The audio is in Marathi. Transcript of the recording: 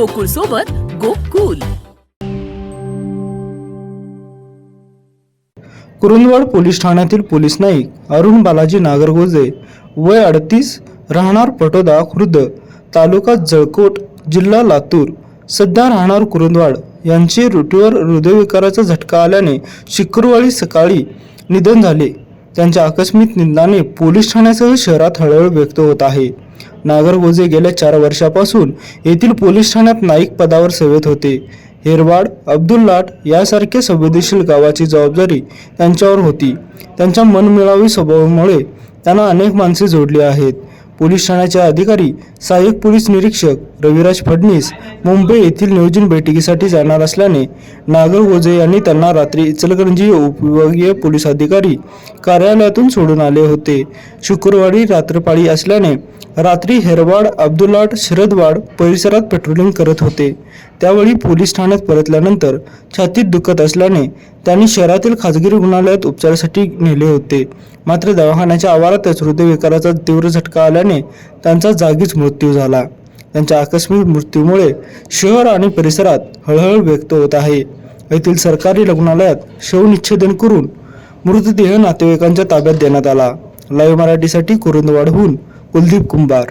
गोकुळ सोबत गोकुल. कुरुंदवाड पोलीस ठाण्यातील पोलीस नाईक अरुण बालाजी नागरगोजे वय अडतीस राहणार पटोदा खुर्द तालुका जळकोट जिल्हा लातूर. सध्या राहणार कुरुंदवाड. यांचे रुटीवर हृदयविकाराचा झटका आल्याने शुक्रवारी सकाळी निधन झाले. त्यांच्या आकस्मिक निधनाने पोलीस ठाण्यासह शहरात हळहळ व्यक्त होत आहे. नागरगोजे गेल्या चार वर्षापासून येथील पोलीस ठाण्यात नाईक पदावर सेवेत होते. हेरवाड अब्दुल लाट यासारख्या संवेदनशील गावाची जबाबदारी त्यांच्यावर होती. त्यांच्या मनमिळावी स्वभावामुळे त्यांना अनेक माणसे जोडली आहेत. पोलीस ठाण्याचे अधिकारी सहाय्यक पोलीस निरीक्षक रविराज फडणीस मुंबई येथील नियोजन बैठकीसाठी जाणार असल्याने नागर गोजे यांनी त्यांना रात्री इचलकरंजी उपविभागीय पोलीस अधिकारी कार्यालयातून सोडून आले होते. शुक्रवारी रात्रपाळी असल्याने रात्री हेरवाड अब्दुलाट शरदवाड परिसरात पेट्रोलिंग करत होते. त्यावेळी पोलीस ठाण्यात परतल्यानंतर छातीत दुखत असल्याने त्यांनी शहरातील खाजगी रुग्णालयात उपचारासाठी नेले होते. मात्र दवाखान्याच्या आवारातच हृदयविकाराचा तीव्र झटका आल्याने त्यांचा जागीच मृत्यू झाला. त्यांच्या आकस्मिक मृत्यूमुळे शहर आणि परिसरात हळहळ व्यक्त होत आहे. येथील सरकारी रुग्णालयात शवनिच्छेदन करून मृतदेह नातेवाईकांच्या ताब्यात देण्यात आला. लाईव्ह मराठीसाठी कुरुंदवाडहून குல்தீப் கும்பார்.